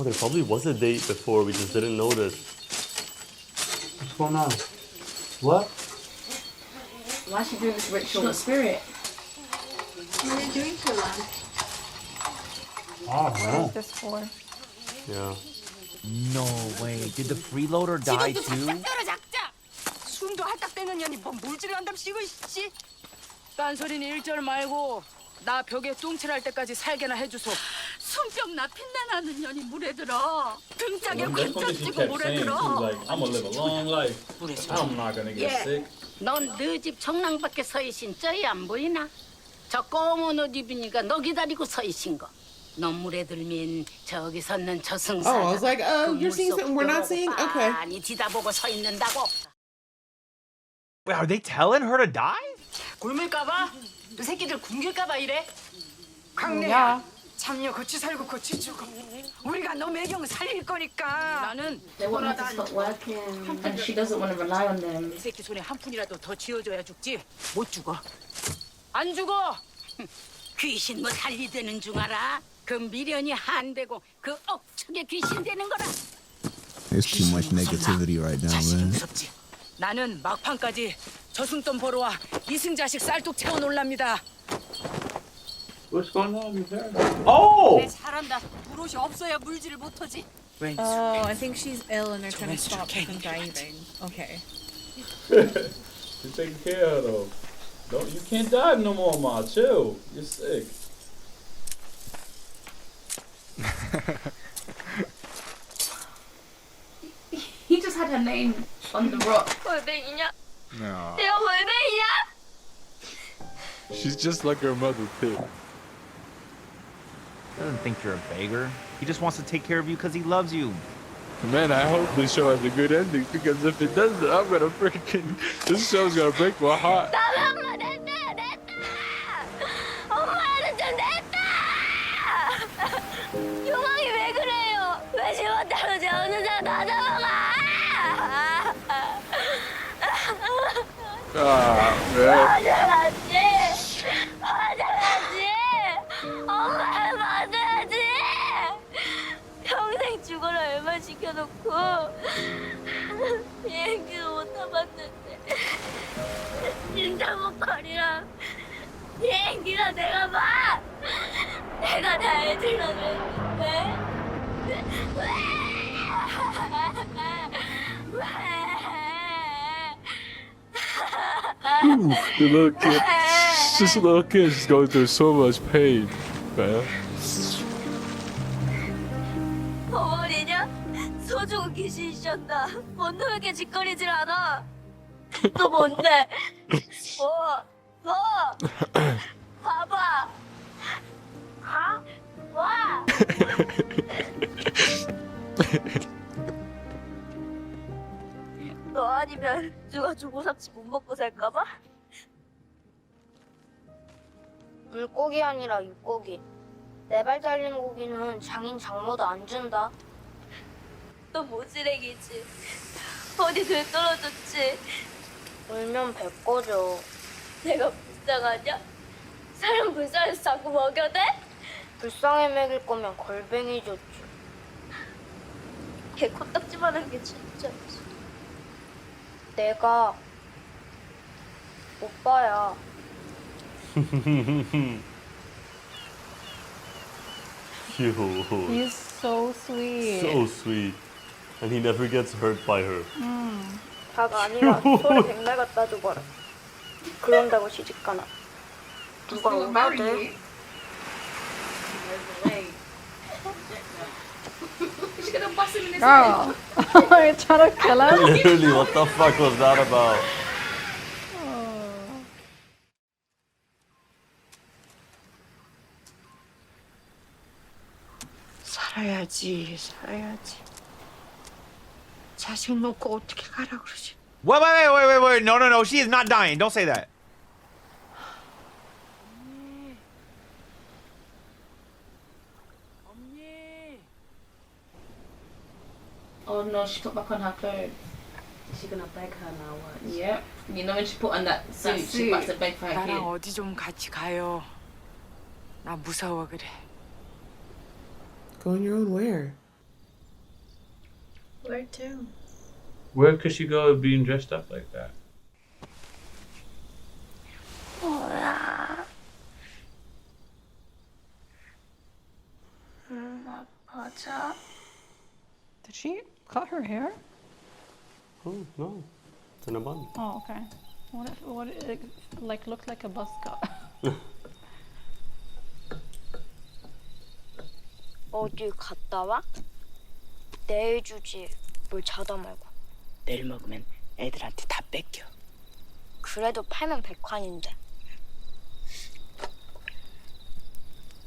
Oh, there probably was a date before. We just didn't notice. What's going on? What? Why is she doing this ritual? Not spirit. What are you doing to them? Oh, no. This for. Yeah. No way. Did the freeloader die too? 때려잡자. 숨도 할딱대는 년이 뭐 물질을 한답시고 씨. 딴소리는 일절 말고 나 벽에 똥칠할 때까지 살게나 해주소. 손병나 핀내나는 년이 물에 들어 등짝에 what 관짝 she 쥐고 kept 물에 saying too. 들어 Like, I'm gonna live a long life. I'm not gonna get Yeah. sick. 넌너 집 정랑 밖에 서 있인 저희 안 보이나? 저 검은 옷 입으니까 너 기다리고 서 있인 거. 너 물에 들면 저기 섰는 저승사. Oh, I was like, oh, you're seeing something we're not seeing? Okay. 아니 뒤다보고 서 있는다고. Wait, are they telling her to die? 굶을까봐? 그 새끼들 굶길까봐 이래? 강내야. 야. 참여 고치 살고 고치 주고. 우리가 너 매경 살릴 거니까. 나는 They want her to stop working, and she doesn't want to rely on them. 이 새끼 손에 한 푼이라도 더 쥐어줘야 죽지. 못 죽어. 안 죽어. 귀신 뭐 살리되는 중 알아? 그 미련이 한되고 그 억측에 귀신 되는 거라. There's too much negativity right now, 자식이 man. 무섭지. 나는 막판까지 저승돈 벌어와 이승자식 쌀뚝 채워 놀랍니다. What's going on with her? Oh! 잘한다. 불옷이 없어야 물질을 못하지. Oh, I think she's ill and they're trying to Joanne's stop okay. from diving. Okay. You're taking care of though. Don't you can't dive no more, ma. Chill. You're sick. He just had her name on the rock. 골뱅이냐? No. 내가 골뱅이냐? She's just like her mother too. Doesn't think you're a beggar. He just wants to take care of you because he loves you. Man, I hope this show has a good ending because if it doesn't, I'm gonna freaking. This show's gonna break my heart. Oh, man. 얼마 시켜놓고 비행기도 못 타봤는데 진짜 목걸이랑 비행기나 내가 봐. 내가 다 해주려고 했는데 little kid. This little kid is going through so much pain, man. 귀신이셨나? 원노에게 짓거리질 않아. 너 뭔데? 뭐? 뭐? 봐봐. 가? 와. 너 아니면 누가 주고삼치 못 먹고 살까봐? 물고기 아니라 육고기. 네 발 달린 고기는 장인 장모도 안 준다. 너 모지랭이지. 어디 들 떨어졌지. 울면 배 꺼져. 내가 불쌍하냐? 사람 불쌍해서 자꾸 먹여대? 불쌍해 먹일 거면 걸뱅이 줬지. 걔 코딱지만한 게 진짜지. 내가 오빠야. He's so sweet. So sweet. And he never gets hurt by her. 닭 아니라 소를 백날 갖다 주거라. 그런다고 시집 가나. 누가 오바대? Girl. You're trying to kill him? Literally, what the fuck was that about? 살아야지, 살아야지. 자식 놓고 어떻게 가라 그러지? Wait, wait, wait, wait, wait, wait. No, no, no. She is not dying. Don't say that. 언니. Oh no, she put back on her clothes. Is she gonna beg her now? What? Yep. You know when she put on that suit, That she about suit. to beg for her 나랑 kid. 어디 좀 같이 가요. 나 무서워 그래. Go on your own where? Where to? Where could she go being dressed up like that? 몰라. 음, 아파져. Did she cut her hair? Oh, no. It's in a bun. Oh, okay. What if, what it like looked like a buzz cut? 어딜 갔다 와? 내일 주지. 뭘 자다 말고. 내일 먹으면 애들한테 다 뺏겨. 그래도 팔면 백환인데.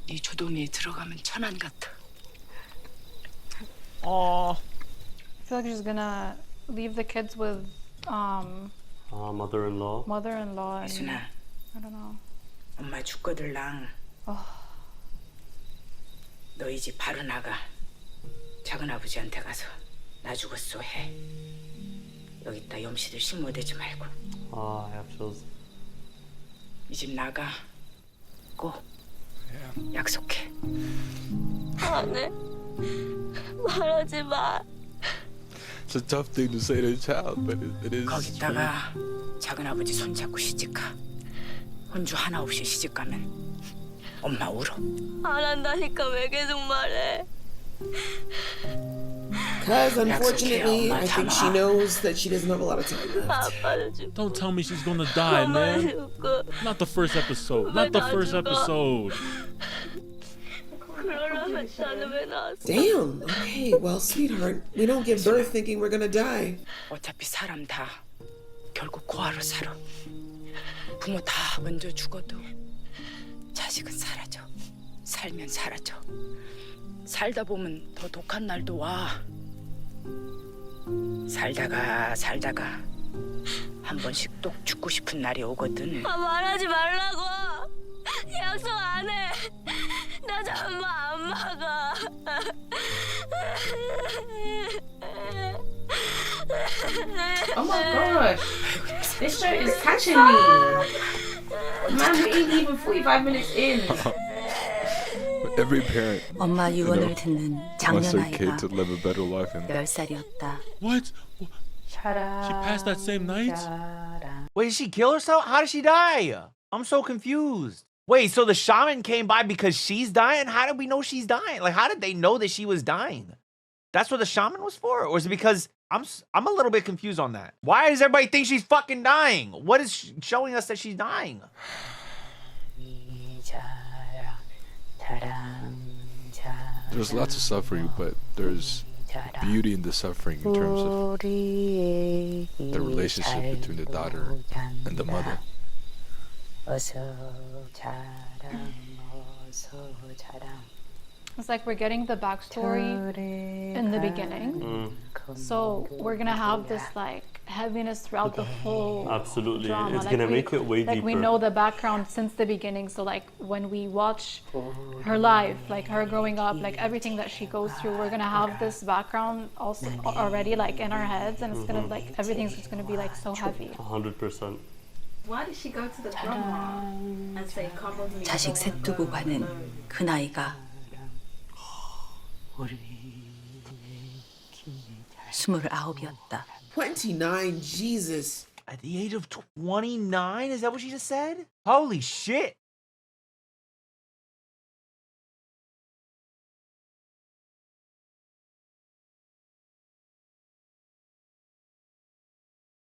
네 조동이에 들어가면 천안 같아. Aw. I feel like she's gonna leave the kids with um Ah, mother-in-law. mother-in-law and 예순아, I don't know. 엄마 죽거들랑. 너이집 바로 나가. 작은 아버지한테 가서 나 죽었어 해. 여기다 염시들 식모되지 말고 Ah, I have chills. 이 집 나가. 꼭 약속해. 안 해. 말하지 마. It's a tough thing to say to a child, but it, it is. true. 거기다가 작은 아버지 손 잡고 시집 가. 혼주 하나 없이 시집 가면 엄마 울어. 안 한다니까 왜 계속 말해? Because unfortunately, I think she knows that she doesn't have a lot of time left. Don't tell me she's gonna die, man. Not the first episode. Not the 나 first episode. Damn. Okay, well, sweetheart, we don't give birth thinking we're gonna die. 어차피 사람 다 결국 고아로 살아. 부모 다 먼저 죽어도 자식은 사라져. 살면 사라져. 살다 보면 더 독한 날도 와. 살다가 살다가 한 번씩 똑 죽고 싶은 날이 오거든. 아 말하지 말라고. 약속 안 해. 나 잠만 안 막아. Oh my gosh. This show is catching me. Man, we ain't even 45 minutes in. Every parent 엄마 유언을 듣는 wants their kid to live a better life. And 10살이었다. what? She passed that same night? Wait, did she kill herself? How did she die? I'm so confused. Wait, so the shaman came by because she's dying? How did we know she's dying? Like, how did they know that she was dying? That's what the shaman was for? Or is it because I'm s- I'm a little bit confused on that. Why does everybody think she's fucking dying? What is sh- showing us that she's dying? There's lots of suffering, but there's beauty in the suffering in terms of the relationship between the daughter and the mother. It's like we're getting the backstory in the beginning. Mm, So we're gonna have this like heaviness throughout the whole absolutely. drama. It's Like, gonna we- make it way like deeper. we know the background since the beginning. So like when we watch her life, like her growing up, like everything that she goes through, we're gonna have this background also already like in our heads, and it's gonna like everything's just gonna be like so heavy. 100%. Why did she go to the grandma and say, come with me? 자식 셋 두고 가는 그 나이가 스물아홉이었다. 29, Jesus. At the age of 29? Is that what she just said? Holy shit.